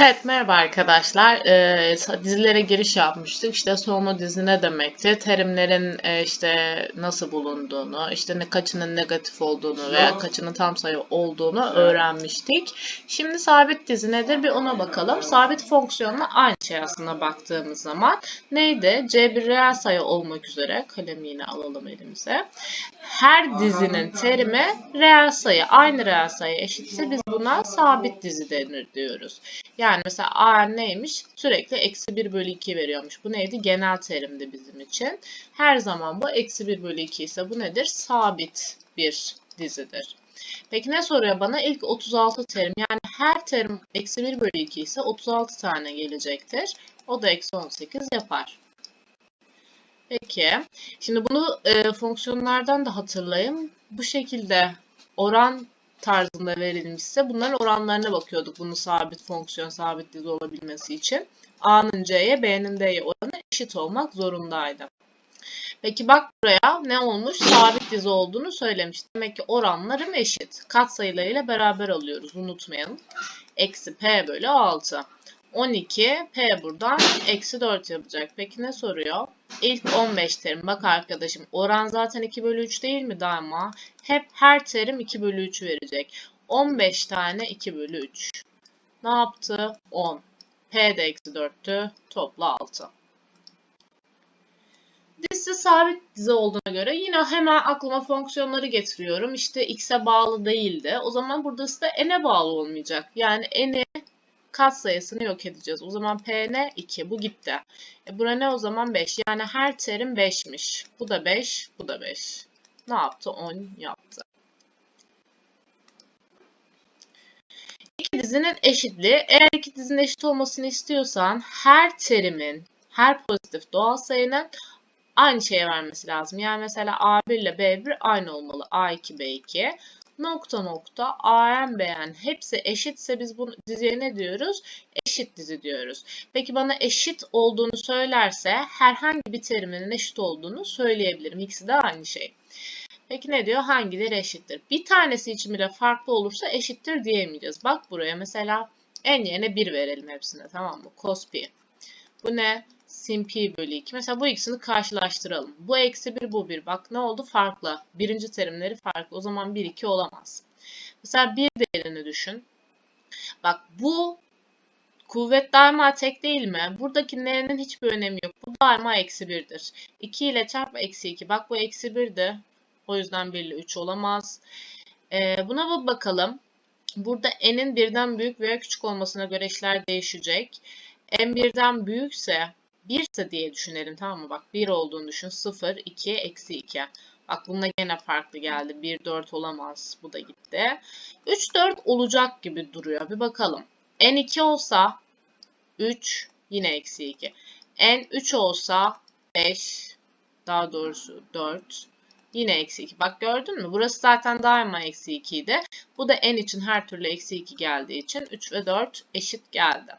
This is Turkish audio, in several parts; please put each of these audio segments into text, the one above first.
Evet merhaba arkadaşlar. Ee, dizilere giriş yapmıştık. İşte sonu dizi ne demekti? Terimlerin e, işte nasıl bulunduğunu, işte ne kaçının negatif olduğunu veya kaçının tam sayı olduğunu öğrenmiştik. Şimdi sabit dizi nedir? Bir ona bakalım. Sabit fonksiyonla aynı şey aslında baktığımız zaman. Neydi? C bir reel sayı olmak üzere kalemi yine alalım elimize. Her dizinin terimi reel sayı. Aynı reel sayı eşitse biz buna sabit dizi denir diyoruz. Yani mesela A neymiş? Sürekli eksi 1 bölü 2 veriyormuş. Bu neydi? Genel terimdi bizim için. Her zaman bu eksi 1 bölü 2 ise bu nedir? Sabit bir dizidir. Peki ne soruyor bana? İlk 36 terim. Yani her terim eksi 1 bölü 2 ise 36 tane gelecektir. O da eksi 18 yapar. Peki. Şimdi bunu e, fonksiyonlardan da hatırlayın. Bu şekilde oran tarzında verilmişse bunların oranlarına bakıyorduk. Bunu sabit fonksiyon, sabit dizi olabilmesi için. A'nın C'ye, B'nin D'ye oranı eşit olmak zorundaydı. Peki bak buraya ne olmuş? Sabit dizi olduğunu söylemiş. Demek ki oranlarım eşit. Katsayılarıyla beraber alıyoruz. Unutmayalım. Eksi P bölü 6. 12, P buradan eksi 4 yapacak. Peki ne soruyor? İlk 15 terim. Bak arkadaşım oran zaten 2 bölü 3 değil mi daima? Hep her terim 2 bölü 3 verecek. 15 tane 2 bölü 3. Ne yaptı? 10. P de eksi 4'tü. Topla 6. Dizisi sabit dizi olduğuna göre yine hemen aklıma fonksiyonları getiriyorum. İşte x'e bağlı değildi. O zaman burada ise n'e bağlı olmayacak. Yani n'i katsayısını yok edeceğiz. O zaman P ne? 2. Bu gitti. E bura ne o zaman? 5. Yani her terim 5'miş. Bu da 5, bu da 5. Ne yaptı? 10 yaptı. İki dizinin eşitliği. Eğer iki dizinin eşit olmasını istiyorsan her terimin, her pozitif doğal sayının aynı şeye vermesi lazım. Yani mesela A1 ile B1 aynı olmalı. A2, B2 nokta nokta AM beğen hepsi eşitse biz bu diziye ne diyoruz? Eşit dizi diyoruz. Peki bana eşit olduğunu söylerse herhangi bir teriminin eşit olduğunu söyleyebilirim. İkisi de aynı şey. Peki ne diyor? Hangileri eşittir? Bir tanesi için bile farklı olursa eşittir diyemeyeceğiz. Bak buraya mesela en yerine 1 verelim hepsine tamam mı? Cos. Bu ne? Sin pi bölü 2. Mesela bu ikisini karşılaştıralım. Bu eksi 1 bu 1. Bak ne oldu? Farklı. Birinci terimleri farklı. O zaman 1 2 olamaz. Mesela bir değerini düşün. Bak bu kuvvet daima tek değil mi? Buradaki n'nin hiçbir önemi yok. Bu daima eksi 1'dir. 2 ile çarp eksi 2. Bak bu eksi 1'di. O yüzden 1 ile 3 olamaz. Ee, buna bakalım. Burada n'in birden büyük veya küçük olmasına göre işler değişecek. n birden büyükse 1 ise diye düşünelim tamam mı? Bak 1 olduğunu düşün. 0, 2, eksi 2. Bak bununla gene farklı geldi. 1, 4 olamaz. Bu da gitti. 3, 4 olacak gibi duruyor. Bir bakalım. N 2 olsa 3 yine eksi 2. N 3 olsa 5 daha doğrusu 4 yine eksi 2. Bak gördün mü? Burası zaten daima eksi 2 idi. Bu da n için her türlü eksi 2 geldiği için 3 ve 4 eşit geldi.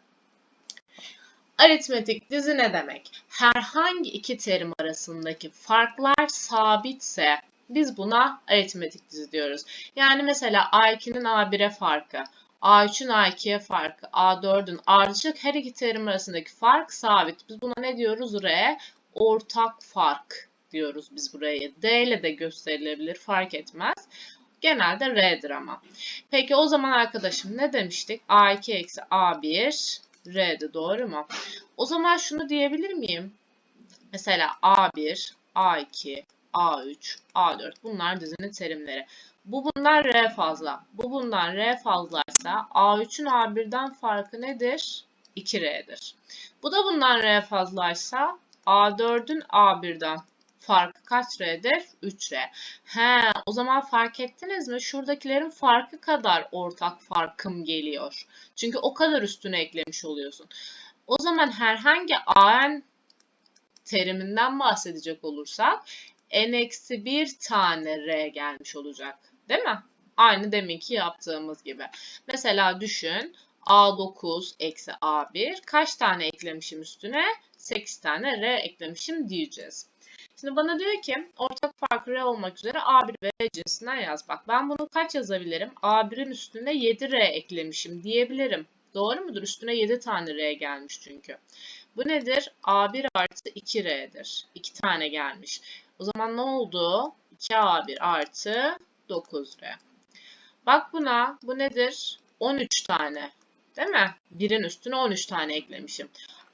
Aritmetik dizi ne demek? Herhangi iki terim arasındaki farklar sabitse biz buna aritmetik dizi diyoruz. Yani mesela A2'nin A1'e farkı, A3'ün A2'ye farkı, A4'ün ardışık her iki terim arasındaki fark sabit. Biz buna ne diyoruz? R ortak fark diyoruz biz buraya. D ile de gösterilebilir fark etmez. Genelde R'dir ama. Peki o zaman arkadaşım ne demiştik? A2 eksi A1 R'de doğru mu? O zaman şunu diyebilir miyim? Mesela A1, A2, A3, A4 bunlar dizinin terimleri. Bu bunlar R fazla. Bu bundan R fazlaysa A3'ün A1'den farkı nedir? 2R'dir. Bu da bundan R fazlaysa A4'ün A1'den farkı kaç R'dir? 3R. He, o zaman fark ettiniz mi? Şuradakilerin farkı kadar ortak farkım geliyor. Çünkü o kadar üstüne eklemiş oluyorsun. O zaman herhangi AN teriminden bahsedecek olursak n-1 tane R gelmiş olacak. Değil mi? Aynı deminki yaptığımız gibi. Mesela düşün A9 eksi A1 kaç tane eklemişim üstüne? 8 tane R eklemişim diyeceğiz. Şimdi bana diyor ki ortak fark R olmak üzere A1 ve R cinsinden yaz. Bak ben bunu kaç yazabilirim? A1'in üstüne 7R eklemişim diyebilirim. Doğru mudur? Üstüne 7 tane R gelmiş çünkü. Bu nedir? A1 artı 2R'dir. 2 tane gelmiş. O zaman ne oldu? 2A1 artı 9R. Bak buna. Bu nedir? 13 tane. Değil mi? 1'in üstüne 13 tane eklemişim.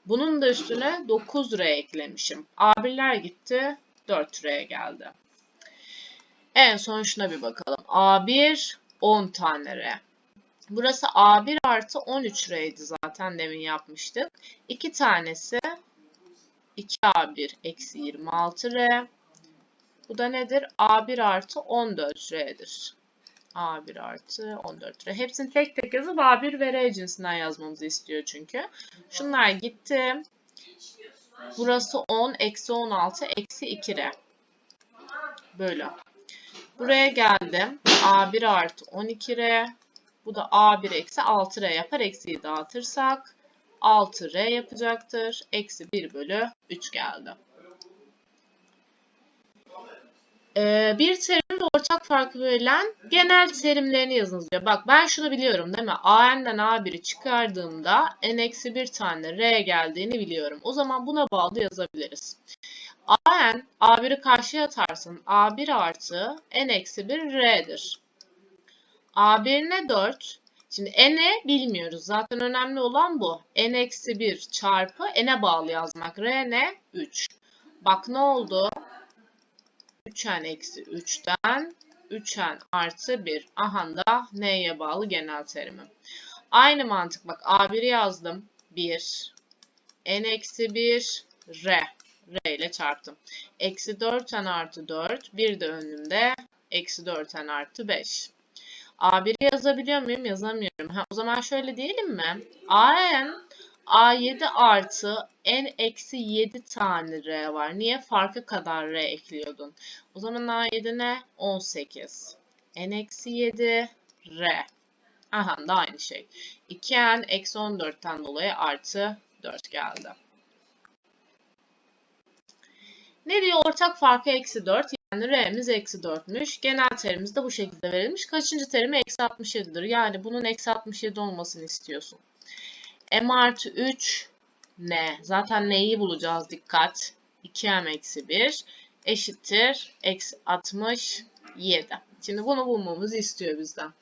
Bunun da üstüne 9R eklemişim. A1'ler gitti. 4R geldi. En son şuna bir bakalım. A1 10 tane R. Burası A1 artı 13 R'ydi zaten demin yapmıştık. 2 tanesi 2A1 eksi 26 R. Bu da nedir? A1 artı 14 R'dir. A1 artı 14 R. Hepsini tek tek yazıp A1 ve R cinsinden yazmamızı istiyor çünkü. Şunlar gitti. Burası 10, eksi 16, eksi 2 R. Böyle. Buraya geldim. A1 artı 12R. Bu da A1 eksi 6R yapar. Eksiyi dağıtırsak 6R yapacaktır. Eksi 1 bölü 3 geldi. Ee, bir terimde ortak farkı verilen genel terimlerini yazınız diyor. Bak ben şunu biliyorum değil mi? AN'den A1'i çıkardığımda N-1 tane R geldiğini biliyorum. O zaman buna bağlı yazabiliriz. AN, A1'i karşıya atarsın. A1 artı N-1 R'dir. A1 ne 4? Şimdi N'i bilmiyoruz. Zaten önemli olan bu. N-1 çarpı N'e bağlı yazmak. R ne? 3. Bak ne oldu? 3N eksi 3'ten 3N artı 1. Aha da N'ye bağlı genel terimi. Aynı mantık bak A1'i yazdım. 1. N eksi 1 R. R ile çarptım. Eksi 4N artı 4. Bir de önümde eksi 4N artı 5. A1'i yazabiliyor muyum? Yazamıyorum. Ha, o zaman şöyle diyelim mi? AN A7 artı N eksi 7 tane R var. Niye? Farkı kadar R ekliyordun. O zaman A7 ne? 18. N eksi 7 R. Aha da aynı şey. 2N eksi 14'ten dolayı artı 4 geldi. Ne diyor? Ortak farkı eksi 4. Yani R'miz eksi 4'müş. Genel terimimiz de bu şekilde verilmiş. Kaçıncı terimi? Eksi 67'dir. Yani bunun eksi 67 olmasını istiyorsun. M artı 3 ne? Zaten neyi bulacağız? Dikkat. 2M eksi 1 eşittir. Eksi 67. Şimdi bunu bulmamızı istiyor bizden.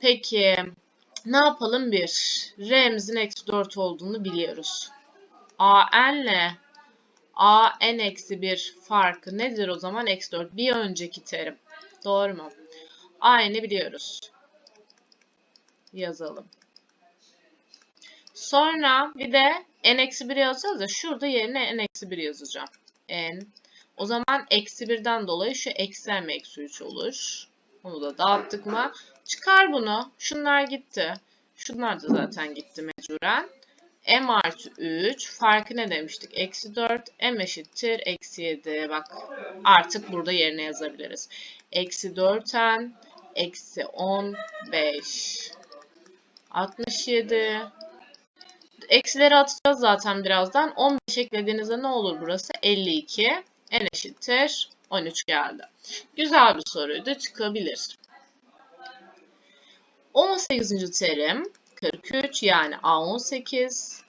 Peki ne yapalım? 1. R'mizin eksi 4 olduğunu biliyoruz. A N'le A n eksi 1 farkı nedir o zaman? Eksi 4. Bir önceki terim. Doğru mu? Aynı biliyoruz. Yazalım. Sonra bir de n eksi 1 yazacağız ya. Şurada yerine n eksi 1 yazacağım. n. O zaman eksi 1'den dolayı şu eksi m eksi 3 olur. Bunu da dağıttık mı? Çıkar bunu. Şunlar gitti. Şunlar da zaten gitti mecburen m artı 3 farkı ne demiştik? Eksi 4 m eşittir eksi 7. Bak artık burada yerine yazabiliriz. Eksi 4n eksi 15 67 Eksileri atacağız zaten birazdan. 15 eklediğinizde ne olur burası? 52. n eşittir 13 geldi. Güzel bir soruydu. Çıkabilir. 18. terim 43 yani A18.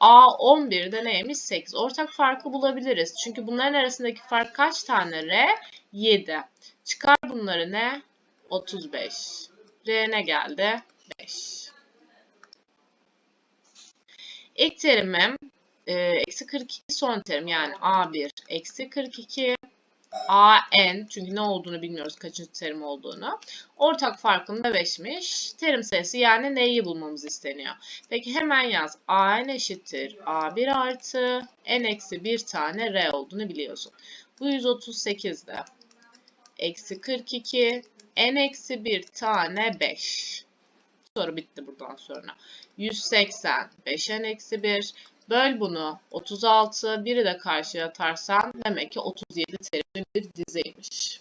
A11'de neymiş? 8. Ortak farkı bulabiliriz. Çünkü bunların arasındaki fark kaç tane R? 7. Çıkar bunları ne? 35. R ne geldi? 5. İlk terimim e, eksi 42 son terim yani A1 eksi 42 AN çünkü ne olduğunu bilmiyoruz kaçıncı terim olduğunu. Ortak farkında 5'miş. Terim sayısı yani neyi bulmamız isteniyor. Peki hemen yaz. AN eşittir A1 artı N eksi 1 tane R olduğunu biliyorsun. Bu 138'de. Eksi 42 N eksi 1 tane 5. Soru bitti buradan sonra. 180 5N eksi 1 Böl bunu 36, biri de karşıya atarsan demek ki 37 terimli bir dizeymiş.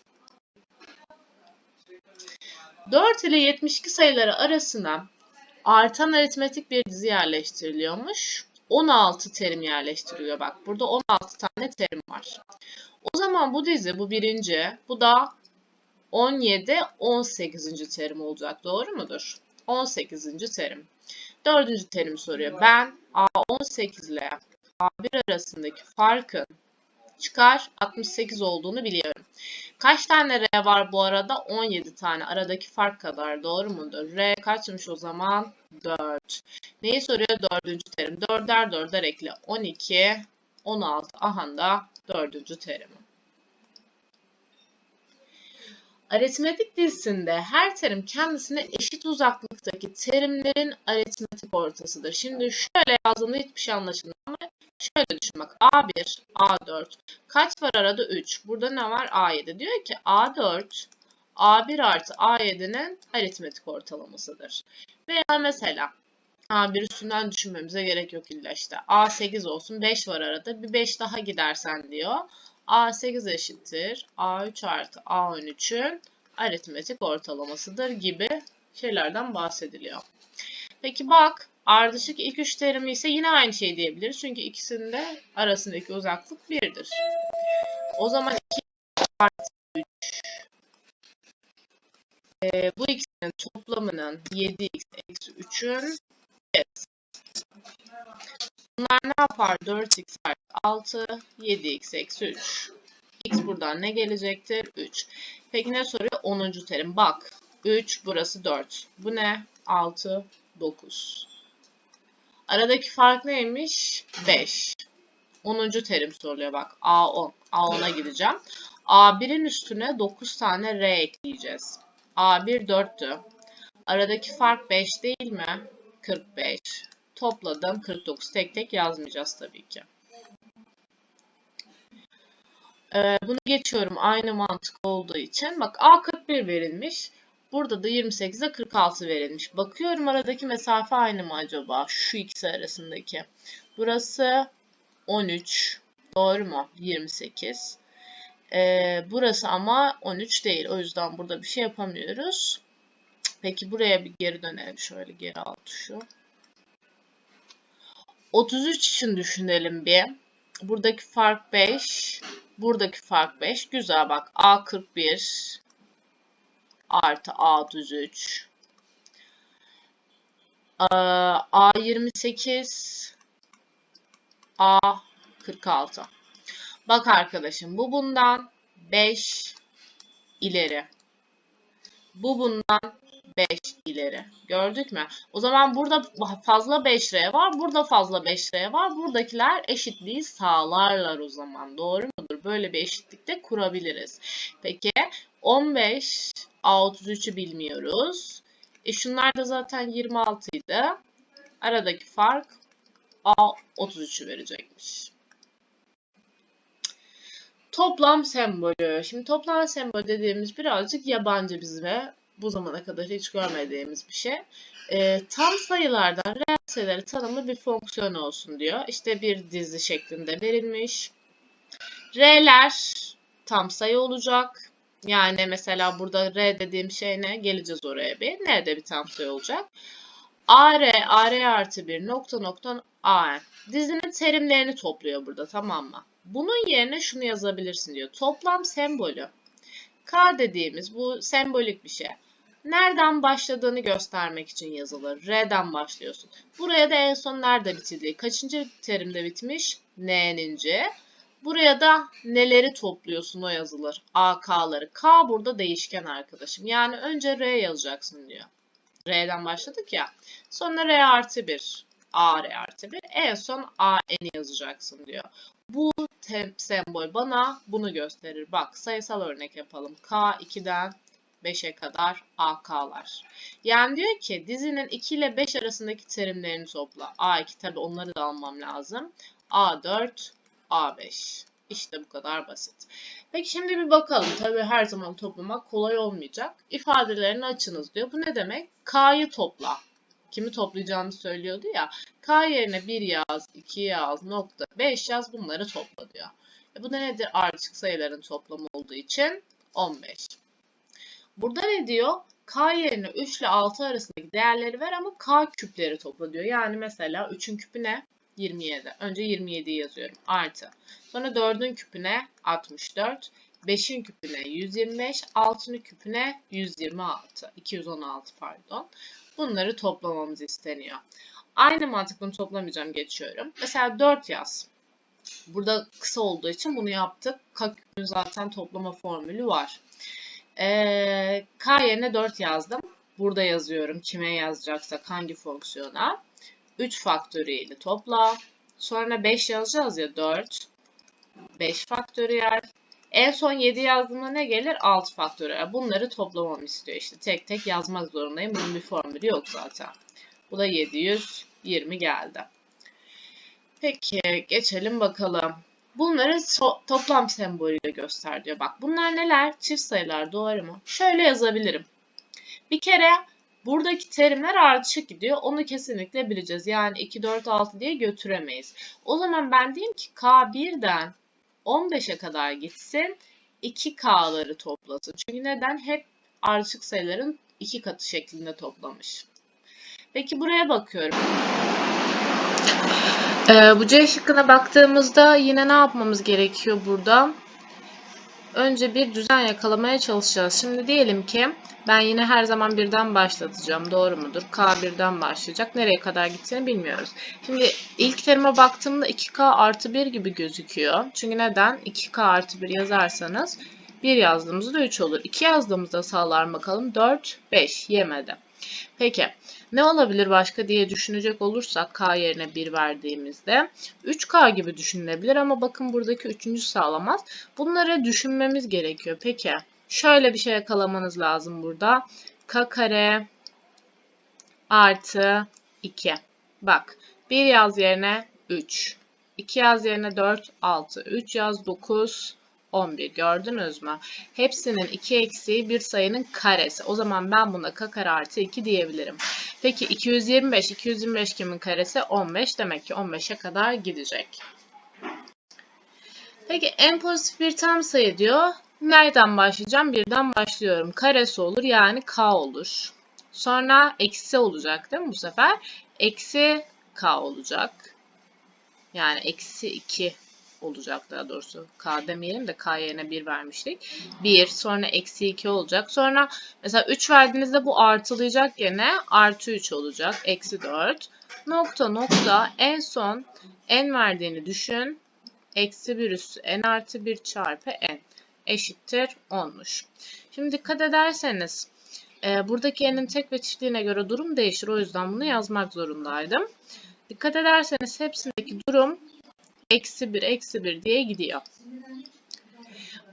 4 ile 72 sayıları arasına artan aritmetik bir dizi yerleştiriliyormuş. 16 terim yerleştiriliyor. Bak burada 16 tane terim var. O zaman bu dizi bu birinci, bu da 17, 18. terim olacak. Doğru mudur? 18. terim. Dördüncü terim soruyor. Ben A18 ile A1 arasındaki farkın çıkar 68 olduğunu biliyorum. Kaç tane R var bu arada? 17 tane. Aradaki fark kadar. Doğru mudur? R kaçmış o zaman? 4. Neyi soruyor? Dördüncü terim. 4'er 4'er ekle. 12, 16. Aha da dördüncü terim. Aritmetik dizisinde her terim kendisine eşit uzaklıktaki terimlerin aritmetik ortasıdır. Şimdi şöyle yazdığında hiçbir şey anlaşılmıyor ama şöyle düşün bak A1, A4 kaç var arada 3. Burada ne var? A7. Diyor ki A4 A1 artı A7'nin aritmetik ortalamasıdır. Veya mesela A1 üstünden düşünmemize gerek yok illa işte. A8 olsun 5 var arada bir 5 daha gidersen diyor. A8 eşittir A3 artı A13'ün aritmetik ortalamasıdır gibi şeylerden bahsediliyor. Peki bak ardışık ilk üç terimi ise yine aynı şey diyebiliriz. Çünkü ikisinde arasındaki uzaklık 1'dir. O zaman 2 artı 3 e, bu ikisinin toplamının 7x eksi 3'ün Bunlar ne yapar? 4x artı 6, 7x eksi 3. x buradan ne gelecektir? 3. Peki ne soruyor? 10. terim. Bak. 3, burası 4. Bu ne? 6, 9. Aradaki fark neymiş? 5. 10. terim soruluyor bak. A10. A10'a gideceğim. A1'in üstüne 9 tane R ekleyeceğiz. A1 4'tü. Aradaki fark 5 değil mi? 45. Topladım 49. Tek tek yazmayacağız tabii ki. Ee, bunu geçiyorum aynı mantık olduğu için. Bak A41 verilmiş. Burada da 28'e 46 verilmiş. Bakıyorum aradaki mesafe aynı mı acaba? Şu ikisi arasındaki. Burası 13. Doğru mu? 28. Ee, burası ama 13 değil. O yüzden burada bir şey yapamıyoruz. Peki buraya bir geri dönelim. Şöyle geri al tuşu. 33 için düşünelim bir. Buradaki fark 5. Buradaki fark 5. Güzel bak. A41 artı A33 A28 A46 Bak arkadaşım bu bundan 5 ileri. Bu bundan 5 ileri. Gördük mü? O zaman burada fazla 5R var. Burada fazla 5R var. Buradakiler eşitliği sağlarlar o zaman. Doğru mudur? Böyle bir eşitlik de kurabiliriz. Peki 15 A33'ü bilmiyoruz. E şunlar da zaten 26 idi. Aradaki fark A33'ü verecekmiş. Toplam sembolü. Şimdi toplam sembol dediğimiz birazcık yabancı bizime bu zamana kadar hiç görmediğimiz bir şey. E, tam sayılardan reel sayıları tanımlı bir fonksiyon olsun diyor. İşte bir dizi şeklinde verilmiş. R'ler tam sayı olacak. Yani mesela burada R dediğim şey ne? Geleceğiz oraya bir. N de bir tam sayı olacak. AR, AR artı 1 nokta nokta AN. Dizinin terimlerini topluyor burada tamam mı? Bunun yerine şunu yazabilirsin diyor. Toplam sembolü. K dediğimiz bu sembolik bir şey nereden başladığını göstermek için yazılır. R'den başlıyorsun. Buraya da en son nerede bitirdiği. Kaçıncı terimde bitmiş? N'ninci. Buraya da neleri topluyorsun o yazılır. A, K'ları. K burada değişken arkadaşım. Yani önce R yazacaksın diyor. R'den başladık ya. Sonra R artı 1. A, R artı 1. En son A, N yazacaksın diyor. Bu sembol bana bunu gösterir. Bak sayısal örnek yapalım. K 2'den 5'e kadar AK'lar. Yani diyor ki dizinin 2 ile 5 arasındaki terimlerini topla. A2 tabi onları da almam lazım. A4, A5. İşte bu kadar basit. Peki şimdi bir bakalım. Tabi her zaman toplamak kolay olmayacak. İfadelerini açınız diyor. Bu ne demek? K'yı topla. Kimi toplayacağını söylüyordu ya. K yerine 1 yaz, 2 yaz, nokta, 5 yaz bunları topla diyor. E bu da nedir? Ardışık sayıların toplamı olduğu için 15. Burada ne diyor? K yerine 3 ile 6 arasındaki değerleri ver ama K küpleri topla diyor. Yani mesela 3'ün küpü ne? 27. Önce 27'yi yazıyorum. Artı. Sonra 4'ün küpü ne? 64. 5'in küpüne 125, 6'nın küpüne 126, 216 pardon. Bunları toplamamız isteniyor. Aynı mantık bunu toplamayacağım geçiyorum. Mesela 4 yaz. Burada kısa olduğu için bunu yaptık. K küpün zaten toplama formülü var. Ee, K yerine 4 yazdım. Burada yazıyorum kime yazacaksak hangi fonksiyona. 3 faktöriyeli topla. Sonra 5 yazacağız ya 4. 5 faktöriyel. En son 7 yazdığımda ne gelir? 6 faktöriyel. Bunları toplamamı istiyor işte. Tek tek yazmak zorundayım. Bunun bir formülü yok zaten. Bu da 720 geldi. Peki geçelim bakalım. Bunları so toplam sembolüyle göster diyor. Bak bunlar neler? Çift sayılar doğru mu? Şöyle yazabilirim. Bir kere buradaki terimler ardışık gidiyor. Onu kesinlikle bileceğiz. Yani 2, 4, 6 diye götüremeyiz. O zaman ben diyeyim ki K1'den 15'e kadar gitsin. 2K'ları toplasın. Çünkü neden? Hep ardışık sayıların iki katı şeklinde toplamış. Peki buraya bakıyorum. Ee, bu C şıkkına baktığımızda yine ne yapmamız gerekiyor burada? Önce bir düzen yakalamaya çalışacağız. Şimdi diyelim ki ben yine her zaman birden başlatacağım. Doğru mudur? K birden başlayacak. Nereye kadar gideceğini bilmiyoruz. Şimdi ilk terime baktığımda 2K artı 1 gibi gözüküyor. Çünkü neden? 2K artı 1 yazarsanız 1 yazdığımızda 3 olur. 2 yazdığımızda sağlar bakalım. 4, 5 yemedi. Peki ne olabilir başka diye düşünecek olursak K yerine 1 verdiğimizde 3K gibi düşünülebilir ama bakın buradaki 3. sağlamaz. Bunları düşünmemiz gerekiyor. Peki şöyle bir şey yakalamanız lazım burada. K kare artı 2. Bak 1 yaz yerine 3. 2 yaz yerine 4, 6. 3 yaz 9, 11 gördünüz mü? Hepsinin 2 eksiği bir sayının karesi. O zaman ben buna k kare artı 2 diyebilirim. Peki 225, 225 kimin karesi? 15. Demek ki 15'e kadar gidecek. Peki en pozitif bir tam sayı diyor. Nereden başlayacağım? Birden başlıyorum. Karesi olur yani k olur. Sonra eksi olacak değil mi bu sefer? Eksi k olacak. Yani eksi 2 olacak daha doğrusu. K demeyelim de K yerine 1 vermiştik. 1 sonra eksi 2 olacak. Sonra mesela 3 verdiğinizde bu artılayacak gene artı 3 olacak. Eksi 4. Nokta nokta en son n verdiğini düşün. Eksi 1 üstü n artı 1 çarpı n eşittir 10'muş. Şimdi dikkat ederseniz e, buradaki n'in tek ve çiftliğine göre durum değişir. O yüzden bunu yazmak zorundaydım. Dikkat ederseniz hepsindeki durum eksi 1, eksi 1 diye gidiyor.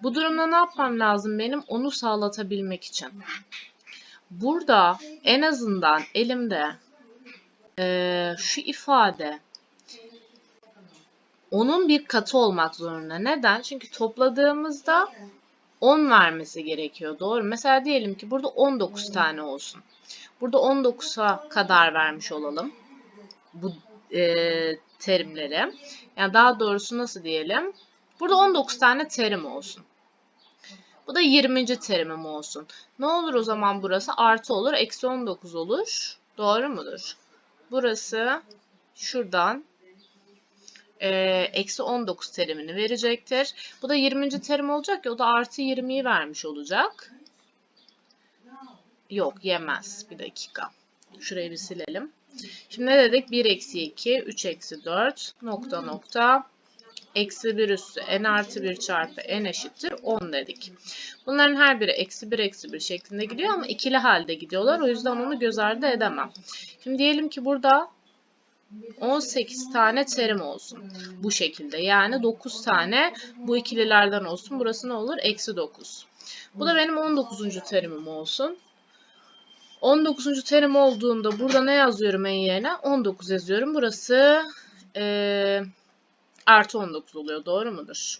Bu durumda ne yapmam lazım benim? Onu sağlatabilmek için. Burada en azından elimde e, şu ifade onun bir katı olmak zorunda. Neden? Çünkü topladığımızda 10 vermesi gerekiyor. Doğru. Mesela diyelim ki burada 19 tane olsun. Burada 19'a kadar vermiş olalım. Bu e, terimleri. Yani daha doğrusu nasıl diyelim? Burada 19 tane terim olsun. Bu da 20. terimim olsun. Ne olur o zaman burası? Artı olur. Eksi 19 olur. Doğru mudur? Burası şuradan e, eksi 19 terimini verecektir. Bu da 20. terim olacak ya o da artı 20'yi vermiş olacak. Yok yemez. Bir dakika. Şurayı bir silelim. Şimdi ne dedik? 1 eksi 2, 3 eksi 4 nokta nokta eksi 1 üstü n artı 1 çarpı n eşittir 10 dedik. Bunların her biri eksi 1 eksi 1 şeklinde gidiyor ama ikili halde gidiyorlar. O yüzden onu göz ardı edemem. Şimdi diyelim ki burada 18 tane terim olsun. Bu şekilde. Yani 9 tane bu ikililerden olsun. Burası ne olur? Eksi 9. Bu da benim 19. terimim olsun. 19. terim olduğunda burada ne yazıyorum en yerine? 19 yazıyorum. Burası e, artı 19 oluyor. Doğru mudur?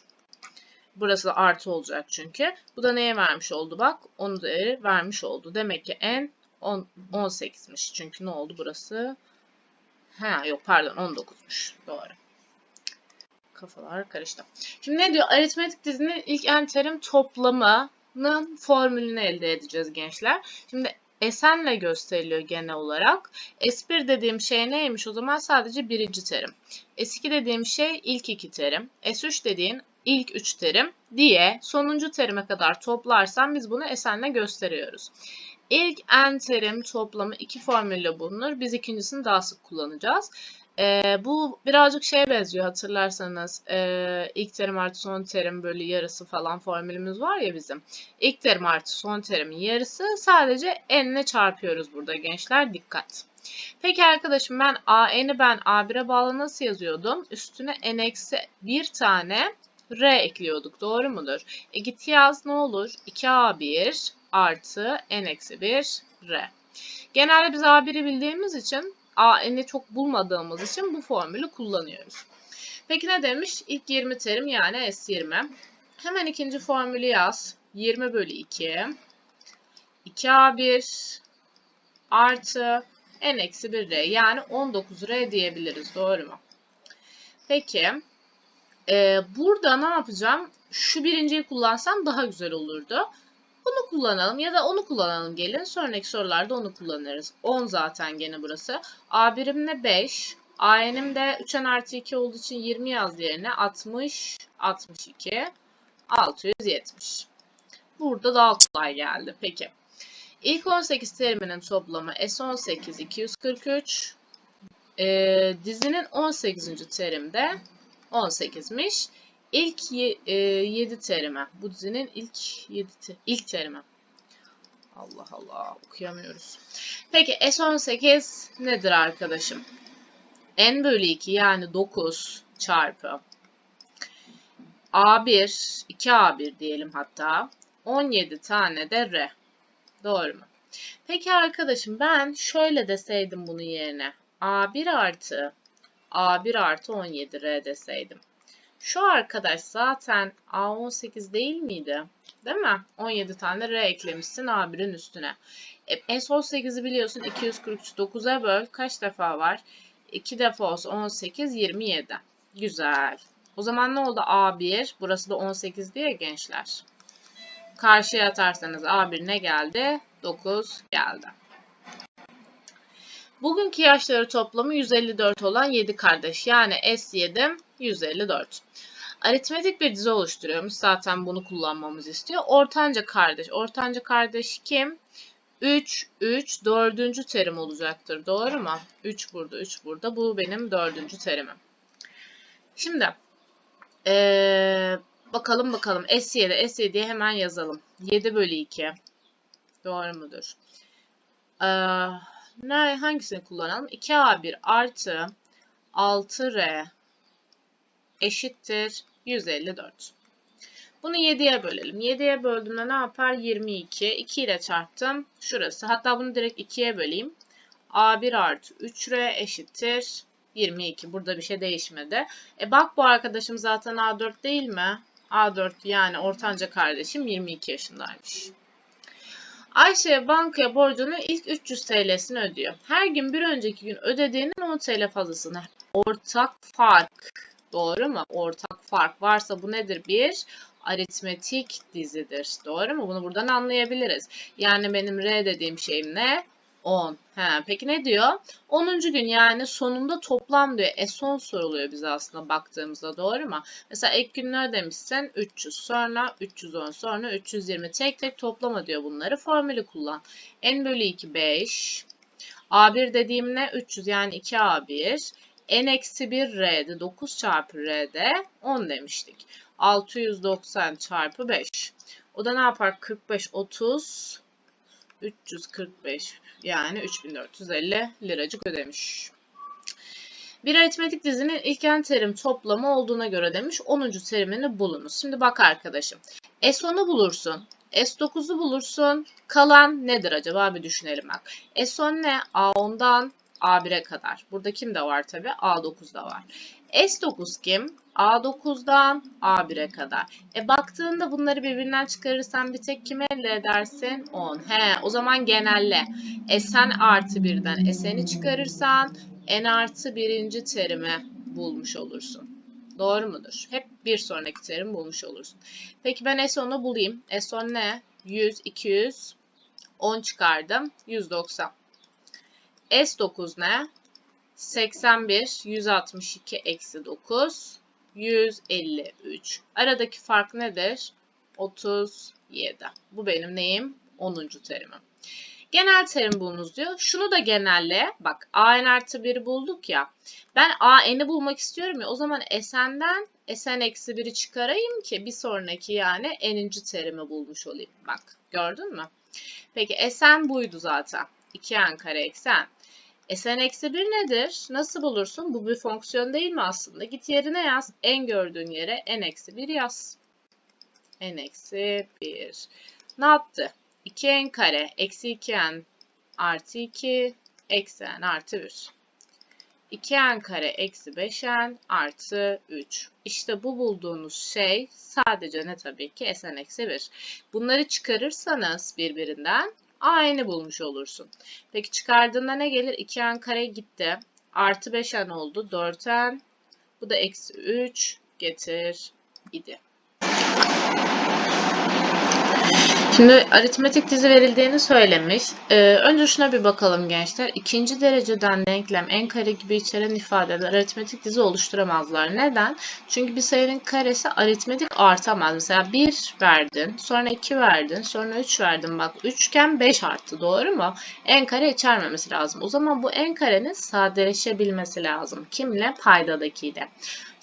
Burası da artı olacak çünkü. Bu da neye vermiş oldu bak? Onu değeri vermiş oldu. Demek ki n 10, 18'miş. Çünkü ne oldu burası? Ha yok pardon 19'muş. Doğru. Kafalar karıştı. Şimdi ne diyor? Aritmetik dizinin ilk n terim toplamının formülünü elde edeceğiz gençler. Şimdi S'nle gösteriliyor genel olarak. S1 dediğim şey neymiş o zaman? Sadece birinci terim. S2 dediğim şey ilk iki terim. S3 dediğin ilk 3 terim diye sonuncu terime kadar toplarsam biz bunu Esen'le gösteriyoruz. İlk n terim toplamı iki formülle bulunur. Biz ikincisini daha sık kullanacağız. Ee, bu birazcık şeye benziyor hatırlarsanız ee, ilk terim artı son terim bölü yarısı falan formülümüz var ya bizim. İlk terim artı son terimin yarısı sadece n'le çarpıyoruz burada gençler dikkat. Peki arkadaşım ben AN'i ben A1'e bağlı nasıl yazıyordum? Üstüne n eksi bir tane R ekliyorduk. Doğru mudur? E git yaz ne olur? 2A1 artı n eksi 1 R. Genelde biz A1'i bildiğimiz için AN'i çok bulmadığımız için bu formülü kullanıyoruz. Peki ne demiş? İlk 20 terim yani S20. Hemen ikinci formülü yaz. 20 bölü 2. 2A1 artı n eksi 1R yani 19R diyebiliriz. Doğru mu? Peki. Ee, burada ne yapacağım? Şu birinciyi kullansam daha güzel olurdu. Bunu kullanalım ya da onu kullanalım gelin. Sonraki sorularda onu kullanırız. 10 zaten gene burası. A birimle 5. AN'im de 3'en artı 2 olduğu için 20 yaz yerine 60, 62, 670. Burada daha kolay geldi. Peki. İlk 18 teriminin toplamı S18 243. Ee, dizinin 18. terimde 18'miş. İlk 7 terime. Bu dizinin ilk 7 te ilk terime. Allah Allah okuyamıyoruz. Peki S18 nedir arkadaşım? N bölü 2 yani 9 çarpı A1 2A1 diyelim hatta 17 tane de R. Doğru mu? Peki arkadaşım ben şöyle deseydim bunun yerine A1 artı A1 artı 17R deseydim. Şu arkadaş zaten A18 değil miydi? Değil mi? 17 tane R eklemişsin A1'in üstüne. E, S18'i biliyorsun 249'a böl. Kaç defa var? 2 defa olsa 18, 27. Güzel. O zaman ne oldu A1? Burası da 18 diye gençler. Karşıya atarsanız A1 ne geldi? 9 geldi. Bugünkü yaşları toplamı 154 olan 7 kardeş. Yani S7 154. Aritmetik bir dizi oluşturuyormuş. Zaten bunu kullanmamızı istiyor. Ortanca kardeş. Ortanca kardeş kim? 3, 3, dördüncü terim olacaktır. Doğru mu? 3 burada, 3 burada. Bu benim dördüncü terimim. Şimdi ee, bakalım bakalım. S7, S7'ye hemen yazalım. 7 bölü 2. Doğru mudur? Ee, ne, hangisini kullanalım? 2A1 artı 6R eşittir 154. Bunu 7'ye bölelim. 7'ye böldüğümde ne yapar? 22. 2 ile çarptım. Şurası. Hatta bunu direkt 2'ye böleyim. A1 artı 3R eşittir 22. Burada bir şey değişmedi. E bak bu arkadaşım zaten A4 değil mi? A4 yani ortanca kardeşim 22 yaşındaymış. Ayşe bankaya borcunun ilk 300 TL'sini ödüyor. Her gün bir önceki gün ödediğinin 10 TL fazlasını. Ortak fark. Doğru mu? Ortak fark varsa bu nedir? Bir aritmetik dizidir. Doğru mu? Bunu buradan anlayabiliriz. Yani benim R dediğim şeyim ne? 10. He, peki ne diyor? 10. gün yani sonunda toplam diyor. E son soruluyor bize aslında baktığımızda doğru mu? Mesela ek günler demişsen 300 sonra 310 sonra 320 tek tek toplama diyor bunları. Formülü kullan. N bölü 2 5. A1 dediğim ne? 300 yani 2A1. N eksi 1 R'de 9 çarpı R'de 10 demiştik. 690 çarpı 5. O da ne yapar? 45, 30, 345 yani 3450 liracık ödemiş. Bir aritmetik dizinin ilken terim toplamı olduğuna göre demiş 10. terimini bulunuz. Şimdi bak arkadaşım. S10'u bulursun. S9'u bulursun. Kalan nedir acaba bir düşünelim bak. S10 ne? A10'dan A1'e kadar. Burada kim de var tabi? A9 da var. S9 kim? A9'dan A1'e kadar. E baktığında bunları birbirinden çıkarırsan bir tek kimi elde edersin? 10. He o zaman genelle. Sn artı 1'den Sn'i çıkarırsan N artı birinci terimi bulmuş olursun. Doğru mudur? Hep bir sonraki terim bulmuş olursun. Peki ben S10'u bulayım. S10 ne? 100, 200, 10 çıkardım. 190. S9 ne? 81, 162 eksi 9. 153. Aradaki fark nedir? 37. Bu benim neyim? 10. terimim. Genel terim bulunuz diyor. Şunu da genelle. Bak an artı 1'i bulduk ya. Ben an'i bulmak istiyorum ya. O zaman sn'den sn eksi 1'i çıkarayım ki bir sonraki yani n'inci terimi bulmuş olayım. Bak gördün mü? Peki sn buydu zaten. 2n kare eksen. Sn eksi 1 nedir? Nasıl bulursun? Bu bir fonksiyon değil mi aslında? Git yerine yaz. En gördüğün yere n eksi 1 yaz. n eksi 1. Ne yaptı? 2n kare eksi 2n artı 2 eksi n artı 1. 2n kare eksi 5n artı 3. İşte bu bulduğunuz şey sadece ne tabii ki sn eksi 1. Bunları çıkarırsanız birbirinden aynı bulmuş olursun. Peki çıkardığında ne gelir? 2n kare gitti. Artı 5n oldu. 4n. Bu da eksi 3 getir idi. Şimdi aritmetik dizi verildiğini söylemiş. Ee, önce şuna bir bakalım gençler. İkinci dereceden denklem en kare gibi içeren ifadeler aritmetik dizi oluşturamazlar. Neden? Çünkü bir sayının karesi aritmetik artamaz. Mesela 1 verdin, sonra 2 verdin, sonra 3 verdin. Bak 3 iken 5 arttı doğru mu? En kare içermemesi lazım. O zaman bu en karenin sadeleşebilmesi lazım. Kimle? Paydadakiyle.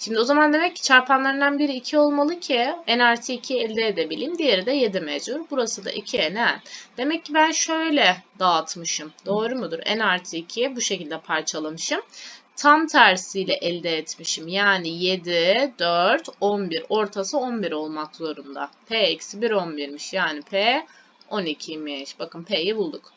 Şimdi o zaman demek ki çarpanlarından biri 2 olmalı ki n artı 2 elde edebileyim. Diğeri de 7 mecbur. Burası da 2n. Demek ki ben şöyle dağıtmışım. Doğru mudur? n artı 2'ye bu şekilde parçalamışım. Tam tersiyle elde etmişim. Yani 7, 4, 11. Ortası 11 olmak zorunda. P eksi 1 11'miş. Yani P 12'ymiş. Bakın P'yi bulduk.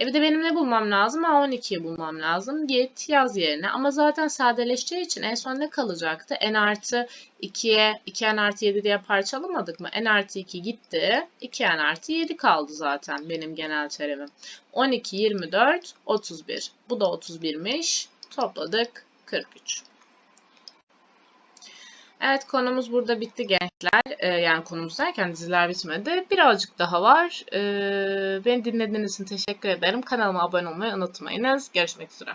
E bir de benim ne bulmam lazım? A12'yi bulmam lazım. Git yaz yerine. Ama zaten sadeleşeceği için en son ne kalacaktı? N artı 2'ye 2N artı 7 diye parçalamadık mı? N artı 2 gitti. 2N artı 7 kaldı zaten benim genel terimim. 12, 24, 31. Bu da 31'miş. Topladık 43. Evet konumuz burada bitti gençler. Ee, yani konumuz derken diziler bitmedi. Birazcık daha var. Ee, beni dinlediğiniz için teşekkür ederim. Kanalıma abone olmayı unutmayınız. Görüşmek üzere.